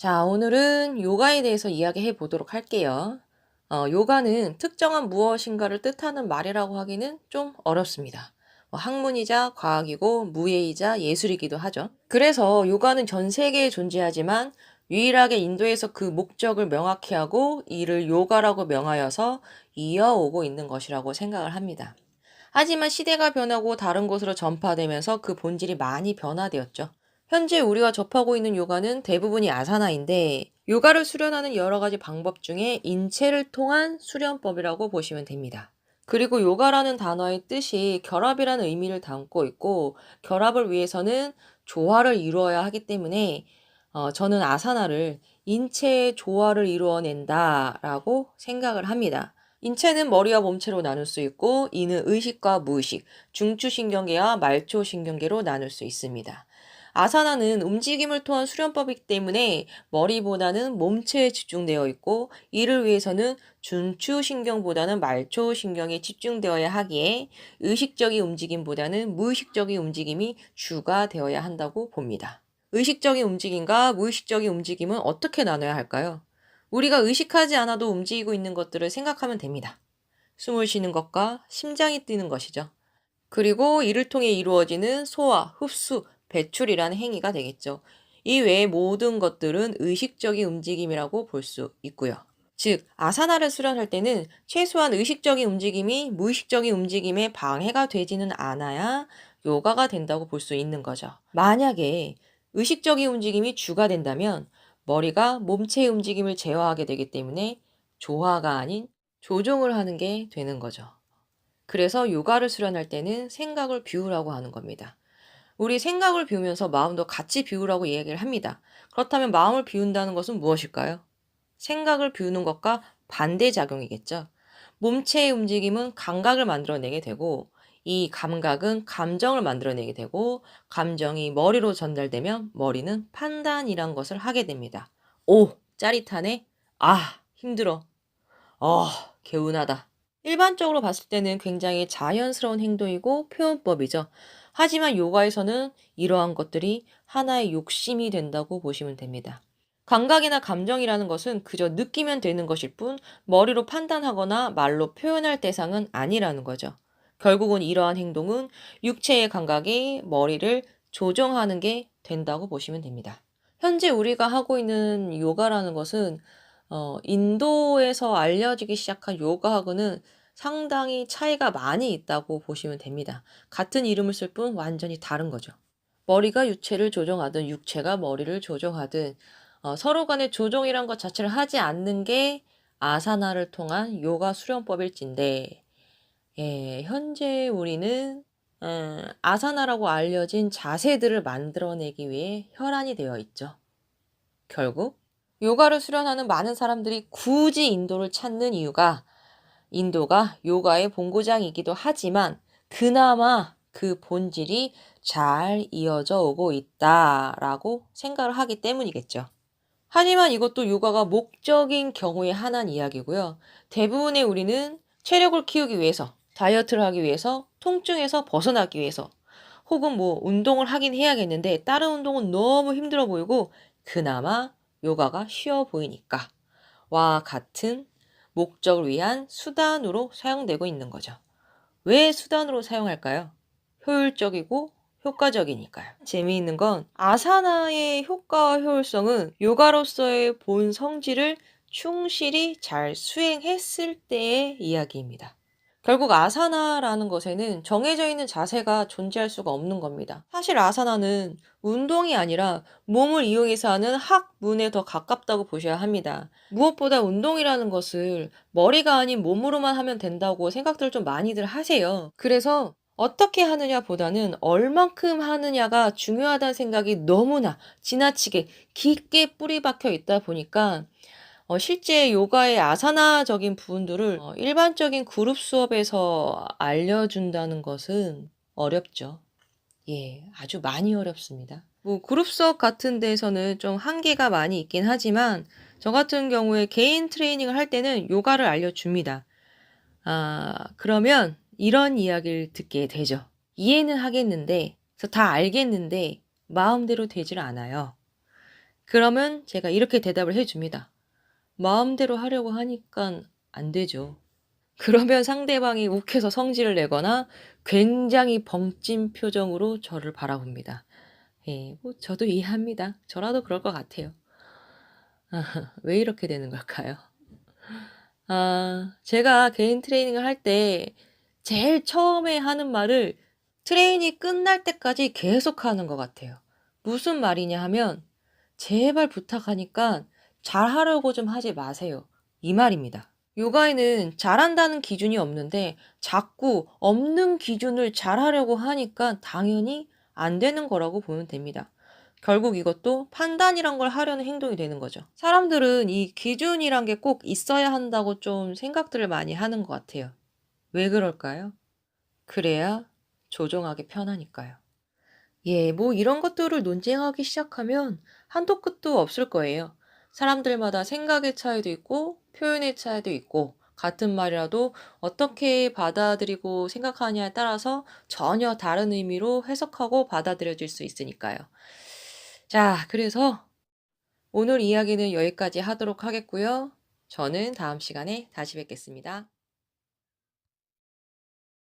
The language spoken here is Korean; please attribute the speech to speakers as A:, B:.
A: 자, 오늘은 요가에 대해서 이야기해 보도록 할게요. 어, 요가는 특정한 무엇인가를 뜻하는 말이라고 하기는 좀 어렵습니다. 뭐 학문이자 과학이고 무예이자 예술이기도 하죠. 그래서 요가는 전 세계에 존재하지만 유일하게 인도에서 그 목적을 명확히 하고 이를 요가라고 명하여서 이어오고 있는 것이라고 생각을 합니다. 하지만 시대가 변하고 다른 곳으로 전파되면서 그 본질이 많이 변화되었죠. 현재 우리가 접하고 있는 요가는 대부분이 아사나인데 요가를 수련하는 여러 가지 방법 중에 인체를 통한 수련법이라고 보시면 됩니다. 그리고 요가라는 단어의 뜻이 결합이라는 의미를 담고 있고 결합을 위해서는 조화를 이루어야 하기 때문에 어, 저는 아사나를 인체의 조화를 이루어낸다라고 생각을 합니다. 인체는 머리와 몸체로 나눌 수 있고 이는 의식과 무의식, 중추신경계와 말초신경계로 나눌 수 있습니다. 아사나는 움직임을 통한 수련법이기 때문에 머리보다는 몸체에 집중되어 있고 이를 위해서는 중추신경보다는 말초신경에 집중되어야 하기에 의식적인 움직임보다는 무의식적인 움직임이 주가 되어야 한다고 봅니다. 의식적인 움직임과 무의식적인 움직임은 어떻게 나눠야 할까요? 우리가 의식하지 않아도 움직이고 있는 것들을 생각하면 됩니다. 숨을 쉬는 것과 심장이 뛰는 것이죠. 그리고 이를 통해 이루어지는 소화, 흡수, 배출이라는 행위가 되겠죠. 이 외의 모든 것들은 의식적인 움직임이라고 볼 수 있고요. 즉, 아사나를 수련할 때는 최소한 의식적인 움직임이 무의식적인 움직임에 방해가 되지는 않아야 요가가 된다고 볼 수 있는 거죠. 만약에 의식적인 움직임이 주가 된다면 머리가 몸체의 움직임을 제어하게 되기 때문에 조화가 아닌 조종을 하는 게 되는 거죠. 그래서 요가를 수련할 때는 생각을 비우라고 하는 겁니다. 우리 생각을 비우면서 마음도 같이 비우라고 이야기를 합니다. 그렇다면 마음을 비운다는 것은 무엇일까요? 생각을 비우는 것과 반대작용이겠죠. 몸체의 움직임은 감각을 만들어내게 되고 이 감각은 감정을 만들어내게 되고 감정이 머리로 전달되면 머리는 판단이란 것을 하게 됩니다. 오, 짜릿하네. 아, 힘들어. 어, 개운하다. 일반적으로 봤을 때는 굉장히 자연스러운 행동이고 표현법이죠. 하지만 요가에서는 이러한 것들이 하나의 욕심이 된다고 보시면 됩니다. 감각이나 감정이라는 것은 그저 느끼면 되는 것일 뿐 머리로 판단하거나 말로 표현할 대상은 아니라는 거죠. 결국은 이러한 행동은 육체의 감각이 머리를 조정하는 게 된다고 보시면 됩니다. 현재 우리가 하고 있는 요가라는 것은 어, 인도에서 알려지기 시작한 요가하고는 상당히 차이가 많이 있다고 보시면 됩니다. 같은 이름을 쓸 뿐 완전히 다른 거죠. 머리가 유체를 조정하든 육체가 머리를 조정하든 어, 서로 간의 조정이란 것 자체를 하지 않는 게 아사나를 통한 요가 수련법일진데 예, 현재 우리는 음, 아사나라고 알려진 자세들을 만들어내기 위해 혈안이 되어 있죠. 결국 요가를 수련하는 많은 사람들이 굳이 인도를 찾는 이유가 인도가 요가의 본고장이기도 하지만 그나마 그 본질이 잘 이어져 오고 있다라고 생각을 하기 때문이겠죠. 하지만 이것도 요가가 목적인 경우의 하나는 이야기고요. 대부분의 우리는 체력을 키우기 위해서, 다이어트를 하기 위해서, 통증에서 벗어나기 위해서, 혹은 뭐 운동을 하긴 해야겠는데 다른 운동은 너무 힘들어 보이고 그나마 요가가 쉬워 보이니까 와 같은 목적을 위한 수단으로 사용되고 있는 거죠. 왜 수단으로 사용할까요? 효율적이고 효과적이니까요. 재미있는 건 아사나의 효과와 효율성은 요가로서의 본 성질을 충실히 잘 수행했을 때의 이야기입니다. 결국 아사나라는 것에는 정해져 있는 자세가 존재할 수가 없는 겁니다. 사실 아사나는 운동이 아니라 몸을 이용해서 하는 학문에 더 가깝다고 보셔야 합니다. 무엇보다 운동이라는 것을 머리가 아닌 몸으로만 하면 된다고 생각들을 좀 많이들 하세요. 그래서 어떻게 하느냐 보다는 얼만큼 하느냐가 중요하다는 생각이 너무나 지나치게 깊게 뿌리 박혀 있다 보니까 어, 실제 요가의 아사나적인 부분들을 어, 일반적인 그룹 수업에서 알려준다는 것은 어렵죠. 예, 아주 많이 어렵습니다. 뭐 그룹 수업 같은 데서는 좀 한계가 많이 있긴 하지만 저 같은 경우에 개인 트레이닝을 할 때는 요가를 알려줍니다. 아, 그러면 이런 이야기를 듣게 되죠. 이해는 하겠는데, 다 알겠는데, 마음대로 되질 않아요. 그러면 제가 이렇게 대답을 해 줍니다. 마음대로 하려고 하니깐 안 되죠. 그러면 상대방이 욱해서 성질을 내거나 굉장히 벙찐 표정으로 저를 바라봅니다. 예, 뭐 저도 이해합니다. 저라도 그럴 것 같아요. 아, 왜 이렇게 되는 걸까요? 아, 제가 개인 트레이닝을 할 때 제일 처음에 하는 말을 트레이닝이 끝날 때까지 계속 하는 것 같아요. 무슨 말이냐 하면 제발 부탁하니까 잘하려고 좀 하지 마세요. 이 말입니다. 요가에는 잘한다는 기준이 없는데 자꾸 없는 기준을 잘하려고 하니까 당연히 안 되는 거라고 보면 됩니다. 결국 이것도 판단이란 걸 하려는 행동이 되는 거죠. 사람들은 이 기준이란 게 꼭 있어야 한다고 좀 생각들을 많이 하는 것 같아요. 왜 그럴까요? 그래야 조종하기 편하니까요. 예, 뭐 이런 것들을 논쟁하기 시작하면 한도 끝도 없을 거예요. 사람들마다 생각의 차이도 있고 표현의 차이도 있고 같은 말이라도 어떻게 받아들이고 생각하냐에 따라서 전혀 다른 의미로 해석하고 받아들여질 수 있으니까요. 자, 그래서 오늘 이야기는 여기까지 하도록 하겠고요. 저는 다음 시간에 다시 뵙겠습니다.